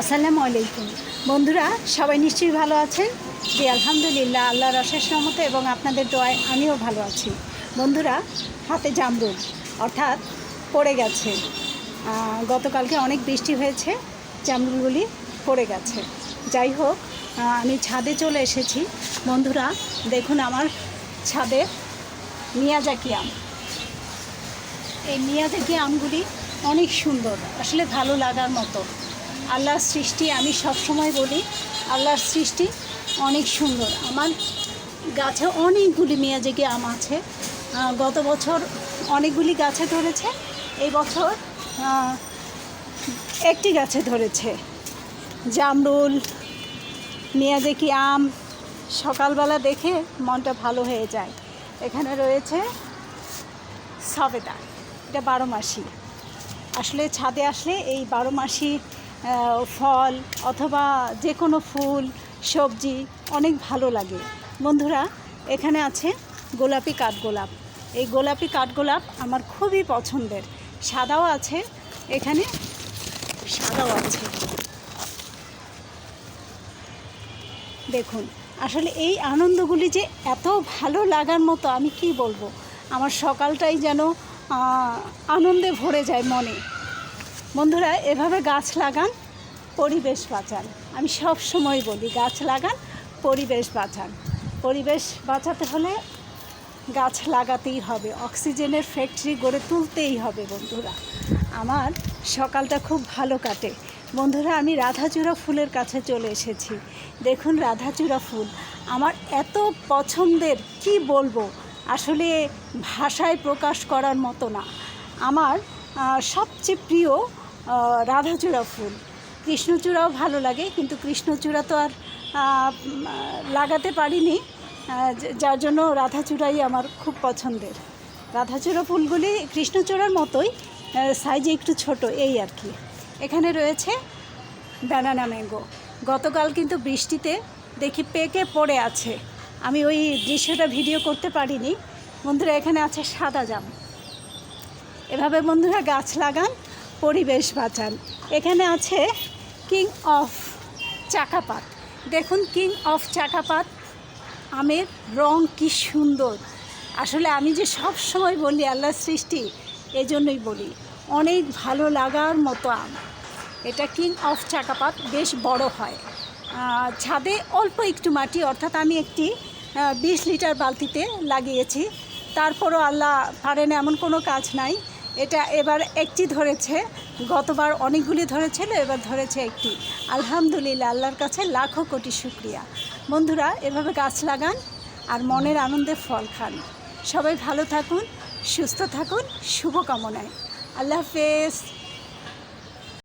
আসসালামু আলাইকুম। বন্ধুরা, সবাই নিশ্চয়ই ভালো আছেন? জি, আলহামদুলিল্লাহ, আল্লাহর অশেষ রহমতে এবং আপনাদের দোয়ায় আমিও ভালো আছি। বন্ধুরা, হাতে জামরুল, অর্থাৎ পড়ে গেছে। গতকালকে অনেক বৃষ্টি হয়েছে, জামরুলগুলি পড়ে গেছে। যাই হোক আমি ছাদে চলে এসেছি। বন্ধুরা, দেখুন আমার ছাদে মিয়াজাকি আম। এই মিয়াজাকি আমগুলি অনেক সুন্দর, আসলে ভালো লাগার মতো। আল্লাহর সৃষ্টি আমি সবসময় বলি, আল্লাহর সৃষ্টি অনেক সুন্দর। আমার গাছে অনেকগুলি মিয়াজাকি আম আছে। গত বছর অনেকগুলি গাছে ধরেছে, এই বছর একটি গাছে ধরেছে। জামরুল মিয়াজাকি আম, সকালবেলা দেখে মনটা ভালো হয়ে যায়। এখানে রয়েছে সবেদা, এটা বারো মাসি। আসলে ছাদে আসলে এই বারো মাসি ফল অথবা যে কোনো ফুল, সবজি অনেক ভালো লাগে। বন্ধুরা, এখানে আছে গোলাপি কাঠগোলাপ। এই গোলাপি কাঠগোলাপ আমার খুবই পছন্দের। সাদাও আছে, এখানে সাদাও আছে। দেখুন, আসলে এই আনন্দগুলি যে এত ভালো লাগার মতো আমি কি বলব? আমার সকালটাই যেন আনন্দে ভরে যায় মনে। বন্ধুরা, এভাবে গাছ লাগান পরিবেশ বাঁচান। আমি সব সময় বলি, গাছ লাগান, পরিবেশ বাঁচান। পরিবেশ বাঁচাতে হলে গাছ লাগাতেই হবে। অক্সিজেনের ফ্যাক্টরি গড়ে তুলতেই হবে বন্ধুরা। আমার সকালটা খুব ভালো কাটে। বন্ধুরা, আমি রাধাচূড়া ফুলের কাছে চলে এসেছি। দেখুন রাধাচূড়া ফুল। আমার এত পছন্দের, কি বলব? আসলে ভাষায় প্রকাশ করার মতো না। আমার সবচেয়ে প্রিয় রাধাচূড়া ফুল। কৃষ্ণচূড়াও ভালো লাগে, কিন্তু কৃষ্ণচূড়া তো আর লাগাতে পারিনি যার জন্য রাধাচূড়াই আমার খুব পছন্দের। রাধাচূড়া ফুলগুলি কৃষ্ণচূড়ার মতোই সাইজে একটু ছোট, এই আর কি। এখানে রয়েছে ব্যানানা ম্যাঙ্গো গতকাল কিন্তু বৃষ্টিতে দেখি পেকে পড়ে আছে। আমি ওই দৃশ্যটা ভিডিও করতে পারিনি। বন্ধুরা, এখানে আছে সাদা জাম। এভাবে বন্ধুরা গাছ লাগান, পরিবেশ বাঁচান। এখানে আছে কিং অফ চাকাপাত। দেখুন, কিং অফ চাকাপাত, আমের রং কি সুন্দর। আসলে আমি যে সব সময় বলি আল্লাহর সৃষ্টি, এজন্যই বলি, অনেক ভালো লাগার মতো আম। এটা কিং অফ চাকাপাত বেশ বড় হয়। ছাদে অল্প একটু মাটি, অর্থাৎ আমি একটি বিশ লিটার বালতিতে লাগিয়েছি। তারপরও আল্লাহ পারেন এমন কোনো কাজ নাই। এটা এবার একটি ধরেছে, গতবার অনেকগুলি ধরেছিল, এবার ধরেছে একটি। আলহামদুলিল্লাহ, আল্লাহর কাছে লাখো কোটি শুক্রিয়া। বন্ধুরা, এভাবে গাছ লাগান আর মনের আনন্দে ফল খান। সবাই ভালো থাকুন, সুস্থ থাকুন, শুভকামনায়। আল্লাহ হাফেজ।